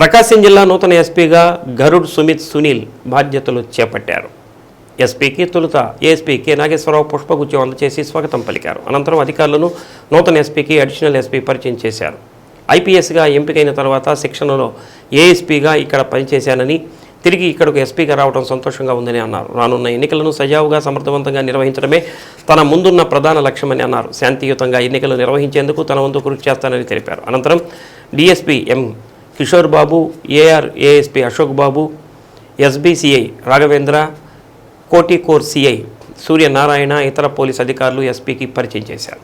ప్రకాశం జిల్లా నూతన ఎస్పీగా గరుడ్ సుమిత్ సునీల్ బాధ్యతలు చేపట్టారు. ఎస్పీకి తొలుత ఏఎస్పీ కె నాగేశ్వరరావు పుష్పగుచ్చం అందజేసి స్వాగతం పలికారు. అనంతరం అధికారులను నూతన ఎస్పీకి అడిషనల్ ఎస్పీ పరిచయం చేశారు. ఐపీఎస్గా ఎంపికైన తర్వాత శిక్షణలో ఏఎస్పీగా ఇక్కడ పనిచేశానని తిరిగి ఇక్కడకు ఎస్పీగా రావడం సంతోషంగా ఉందని అన్నారు. రానున్న ఎన్నికలను సజావుగా సమర్థవంతంగా నిర్వహించడమే తన ముందున్న ప్రధాన లక్ష్యమని అన్నారు. శాంతియుతంగా ఎన్నికలు నిర్వహించేందుకు తన వంతు కృషి చేస్తానని తెలిపారు. అనంతరం DSP M Kishore Babu AR ASP Ashok Babu SBCI Raghavendra కోటికోర్ CI Suryanarayana ఇతర పోలీస్ అధికారులు ఎస్పీకి పరిచయం చేశారు.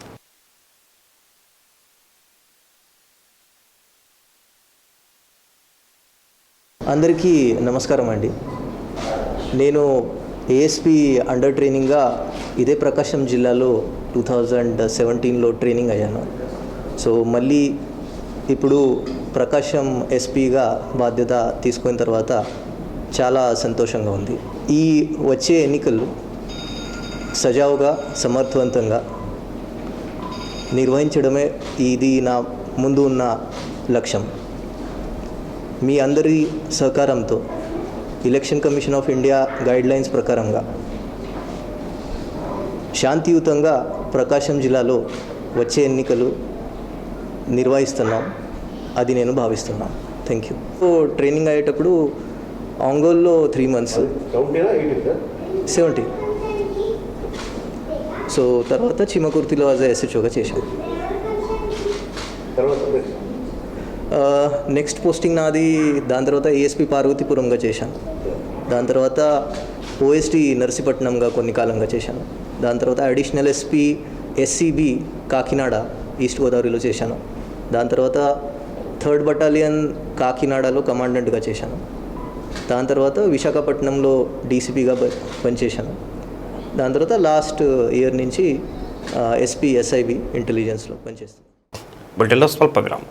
అందరికీ నమస్కారం అండి. నేను ఏఎస్పి అండర్ ట్రైనింగ్గా ఇదే ప్రకాశం జిల్లాలో టూ థౌజండ్ సెవెంటీన్లో ట్రైనింగ్ అయ్యాను. సో మళ్ళీ ఇప్పుడు ప్రకాశం ఎస్పీగా బాధ్యత తీసుకున్న తర్వాత చాలా సంతోషంగా ఉంది. ఈ వచ్చే ఎన్నికలు సజావుగా సమర్థవంతంగా నిర్వహించడమే ఇది నా ముందు ఉన్న లక్ష్యం. మీ అందరి సహకారంతో Election Commission of India guidelines ప్రకారంగా శాంతియుతంగా ప్రకాశం జిల్లాలో వచ్చే ఎన్నికలు నిర్వహిస్తున్నాం. అది నేను భావిస్తున్నాను. థ్యాంక్ యూ సో ట్రైనింగ్ అయ్యేటప్పుడు ఒంగోలులో త్రీ మంత్స్ సెవెంటీ సో తర్వాత చిమ్మకుర్తిలో యాజ్ ఎస్హెచ్ఓగా చేశాం నెక్స్ట్ పోస్టింగ్ నాది దాని తర్వాత ఏఎస్పి పార్వతీపురంగా చేశాను. దాని తర్వాత ఓఎస్టీ నర్సీపట్నంగా కొన్ని కాలంగా చేశాను. దాని తర్వాత additional SP SCB Kakinada East గోదావరిలో చేశాను. దాని తర్వాత థర్డ్ బటాలియన్ కాకినాడలో కమాండెంట్గా చేశాను. దాని తర్వాత విశాఖపట్నంలో డీసీపీగా పనిచేశాను. దాని తర్వాత లాస్ట్ ఇయర్ నుంచి ఎస్పీ ఎస్ఐబి ఇంటెలిజెన్స్లో పనిచేస్తాను బులెటిన్లో స్వల్ప విరామం